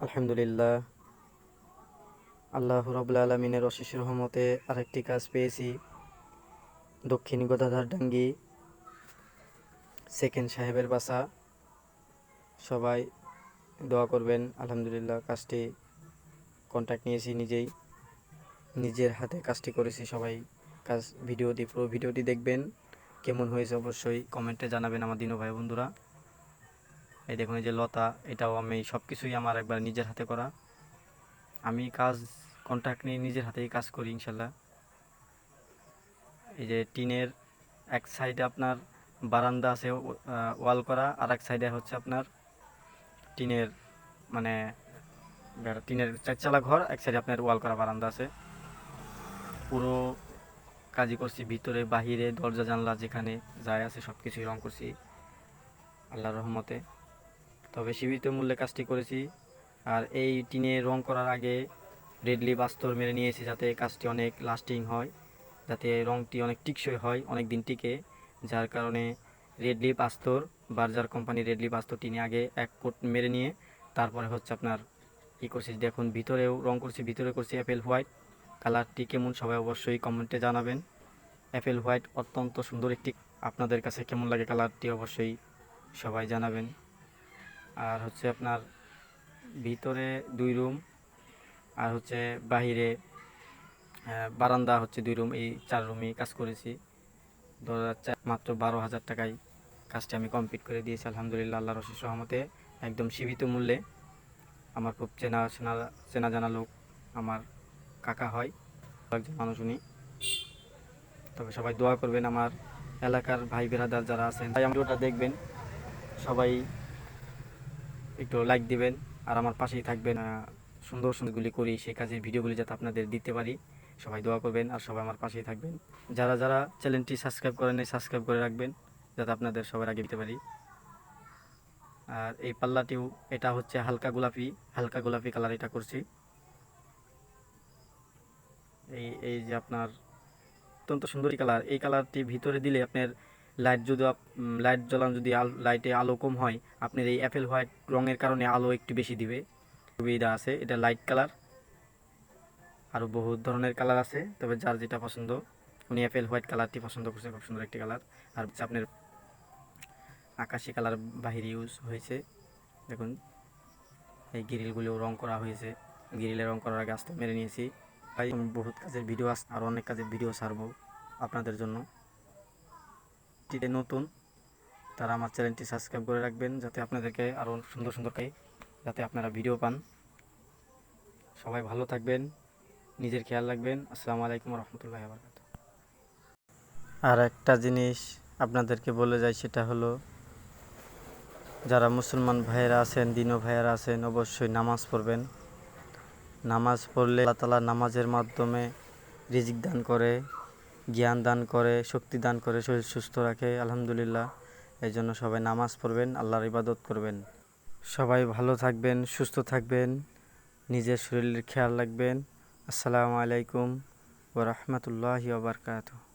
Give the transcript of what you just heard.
আলহামদুলিল্লাহ। আল্লাহ রবুল্লা আলমিনের অশেষ রহমতে আরেকটি কাজ পেয়েছি। দক্ষিণ ডাঙ্গি সেকেন্ড সাহেবের বাসা। সবাই দোয়া করবেন, আলহামদুলিল্লাহ কাজটি কন্ট্যাক্ট নিয়েছি নিজেই। নিজের হাতে কাজটি করেছি সবাই। কাজ, ভিডিওটি, পুরো ভিডিওটি দেখবেন। কেমন হয়েছে অবশ্যই কমেন্টে জানাবেন আমার দিনও ভাই বন্ধুরা। এই দেখুন, এই যে লতা, এটাও আমি সব কিছুই আমার একবার নিজের হাতে করা। আমি কাজ কন্ট্রাক্ট নিয়ে নিজের হাতেই কাজ করি, ইনশাল্লাহ। এই যে টিনের এক সাইডে আপনার বারান্দা আছে ওয়াল করা, আর এক সাইডে হচ্ছে আপনার টিনের মানে টিনের চারচালা ঘর, এক সাইডে আপনার ওয়াল করা বারান্দা আছে। পুরো কাজই করছি, ভিতরে, বাহিরে, দরজা, জানলা যেখানে যায় আছে সব কিছুই রং করছি, আল্লাহর রহমতে। তবে সীমিত মূল্যে কাজটি করেছি। আর এই টিনে রং করার আগে রেডলি বাস্তর মেরে নিয়েছি যাতে কাজটি অনেক লাস্টিং হয়, যাতে রংটি অনেক টিকসই হয় অনেক দিন টিকে। যার কারণে রেডলি বাস্তর বার্জার কোম্পানি রেডলি বাস্তর টিনে আগে এক কোট মেরে নিয়ে তারপরে হচ্ছে আপনার কী করছি, দেখুন ভিতরেও রং করছি, ভিতরে করছি অ্যাপেল হোয়াইট কালারটি কেমন সবাই অবশ্যই কমেন্টে জানাবেন। অ্যাপেল হোয়াইট অত্যন্ত সুন্দর একটি, আপনাদের কাছে কেমন লাগে কালারটি অবশ্যই সবাই জানাবেন। আর হচ্ছে আপনার ভিতরে দুই রুম, আর হচ্ছে বাহিরে বারান্দা হচ্ছে দুই রুম, এই চার রুমই কাজ করেছি। ধরা মাত্র বারো হাজার টাকায় কাজটি আমি কমপ্লিট করে দিয়েছি, আলহামদুলিল্লাহ আল্লাহ রশি সহমতে একদম সীমিত মূল্যে আমার খুব চেনা চেনা চেনা জানা লোক আমার কাকা হয়, একজন মানুষ উনি। তবে সবাই দোয়া করবেন আমার এলাকার ভাই বেরাদার যারা আছেন তাই ওটা দেখবেন। সবাই একটু লাইক দিবেন আর আমার পাশেই থাকবেন। সুন্দর সুন্দরগুলি করি, সেই কাজের ভিডিওগুলি যাতে আপনাদের দিতে পারি। সবাই দোয়া করবেন আর সবাই আমার পাশেই থাকবেন। যারা যারা চ্যানেলটি সাবস্ক্রাইব করেন সাবস্ক্রাইব করে রাখবেন, যাতে আপনাদের সবার আগে দিতে পারি। আর এই পাল্লাটিও, এটা হচ্ছে হালকা গোলাপি হালকা গোলাপি কালার এটা করছি। এই এই যে আপনার অত্যন্ত সুন্দরী কালার এই কালারটি ভিতরে দিলে আপনার লাইট যদি লাইট জ্বলান যদি লাইটে আলো কম হয়, আপনার এই অ্যাপেল হোয়াইট রঙের কারণে আলো একটু বেশি দিবে। সুবিধা আছে, এটা লাইট কালার। আরও বহু ধরনের কালার আছে, তবে যার যেটা পছন্দ, উনি অ্যাপেল হোয়াইট কালারটি পছন্দ করছে, খুব সুন্দর একটি কালার। আর আপনার আকাশি কালার বাহিরে ইউজ হয়েছে, দেখুন। এই গ্রিলগুলিও রং করা হয়েছে, গ্রিলে রং করার আগে আস্তে মেরে নিয়েছি। তাই বহুত কাজের ভিডিও আস আর অনেক কাজের ভিডিও ছাড়বো আপনাদের জন্য। এটি নতুন, তারা আমার চ্যানেলটি সাবস্ক্রাইব করে রাখবেন যাতে আপনাদেরকে আরও সুন্দর সুন্দর কাই যাতে আপনারা ভিডিও পান। সবাই ভালো থাকবেন, নিজের খেয়াল রাখবেন। আসসালামু আলাইকুম রহমতুল্লাহ বরকাত আর একটা জিনিস আপনাদেরকে বলে যাই, সেটা হলো, যারা মুসলমান ভাইয়েরা আছেন, দিনও ভাইয়েরা আছেন, অবশ্যই নামাজ পড়বেন। নামাজ পড়লে আল্লাহ তালা নামাজের মাধ্যমে রিজিক দান করে। জ্ঞান দান করে, শক্তি দান করে, শরীর সুস্থ রাখে, আলহামদুলিল্লাহ। এই জন্য সবাই নামাজ পড়বেন, আল্লাহর ইবাদত করবেন। সবাই ভালো থাকবেন, সুস্থ থাকবেন, নিজের শরীরের খেয়াল রাখবেন। আসসালামু আলাইকুম ওরহমতুল্লাহি ওবরকাতুহ